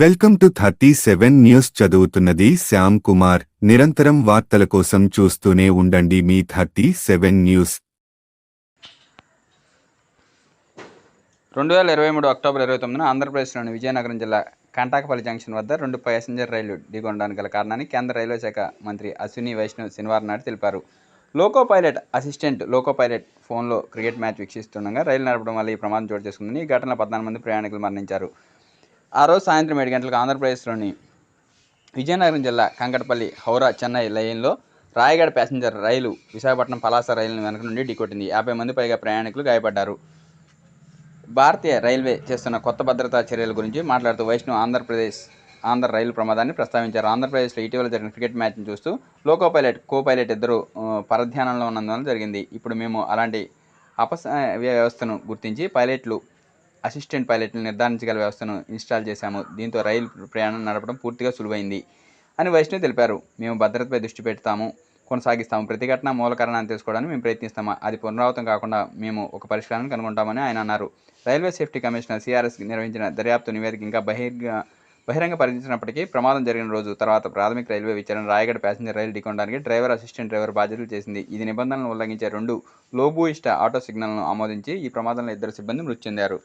Welcome to thirty seven news చదువుతున్నది శ్యామ్ కుమార్. నిరంతరం వార్తల కోసం చూస్తూనే ఉండండి మీ థర్టీ సెవెన్ న్యూస్. రెండు వేల ఇరవై మూడు అక్టోబర్ ఇరవై తొమ్మిదిన ఆంధ్రప్రదేశ్లోని విజయనగరం జిల్లా కంటాకపల్లి జంక్షన్ వద్ద రెండు ప్యాసింజర్ రైళ్ళు ఢీకొనడానికి గల కారణాన్ని కేంద్ర రైల్వే శాఖ మంత్రి అశ్విని వైష్ణవ్ శనివారం నాడు తెలిపారు. Loco pilot assistant loco pilot ఫోన్లో క్రికెట్ మ్యాచ్ వీక్షిస్తుండగా రైలు నడపడం వల్ల ఈ ప్రమాదం చోటు చేసుకుందని ఈ ఘటనలో పద్నాలుగు మంది ప్రయాణికులు మరణించారు. ఆ రోజు సాయంత్రం ఏడు గంటలకు ఆంధ్రప్రదేశ్లోని విజయనగరం జిల్లా కంకటపల్లి హౌరా చెన్నై లైన్లో రాయగడ ప్యాసింజర్ రైలు విశాఖపట్నం పలాస రైలును వెనక నుండి ఢీకొట్టింది. యాభై మంది పైగా ప్రయాణికులు గాయపడ్డారు. భారతీయ రైల్వే చేస్తున్న కొత్త భద్రతా చర్యల గురించి మాట్లాడుతూ వైష్ణవ్ ఆంధ్రప్రదేశ్ ఆంధ్ర రైలు ప్రమాదాన్ని ప్రస్తావించారు. ఆంధ్రప్రదేశ్లో ఇటీవల జరిగిన క్రికెట్ మ్యాచ్ను చూస్తూ లోకో పైలట్ కో పైలట్ ఇద్దరు పరధ్యానంలో ఉన్నందువల్ల జరిగింది. ఇప్పుడు మేము అలాంటి అపస వ్యవస్థను గుర్తించి పైలట్లు అసిస్టెంట్ పైలట్ని నిర్ధారించగల వ్యవస్థను ఇన్స్టాల్ చేశాము. దీంతో రైలు ప్రయాణం నడపడం పూర్తిగా సులువైంది అని వైష్ణవి తెలిపారు. మేము భద్రతపై దృష్టి పెడతాము కొనసాగిస్తాము. ప్రతి ఘటన మూల కారణాన్ని తెలుసుకోవడానికి మేము ప్రయత్నిస్తాము? అది పునరావృతం కాకుండా మేము ఒక పరిష్కారాన్ని కనుగొంటామని ఆయన అన్నారు. రైల్వే సేఫ్టీ కమిషనర్ సిఆర్ఎస్ నిర్వహించిన దర్యాప్తు నివేదిక ఇంకా బహిర్గ బహిరంగ పరిచించినప్పటికీ ప్రమాదం జరిగిన రోజు తర్వాత ప్రాథమిక రైల్వే విచారణ రాయగడ ప్యాసింజర్ రైలు ఢీకొనడానికి డ్రైవర్ అసిస్టెంట్ డ్రైవర్ బాధ్యతలు చేసింది. ఇది నిబంధనలను ఉల్లంఘించే రెండు లోబూయిష్ట ఆటో సిగ్నల్ను ఆమోదించి ఈ ప్రమాదంలో ఇద్దరు సిబ్బంది మృతి చెందారు.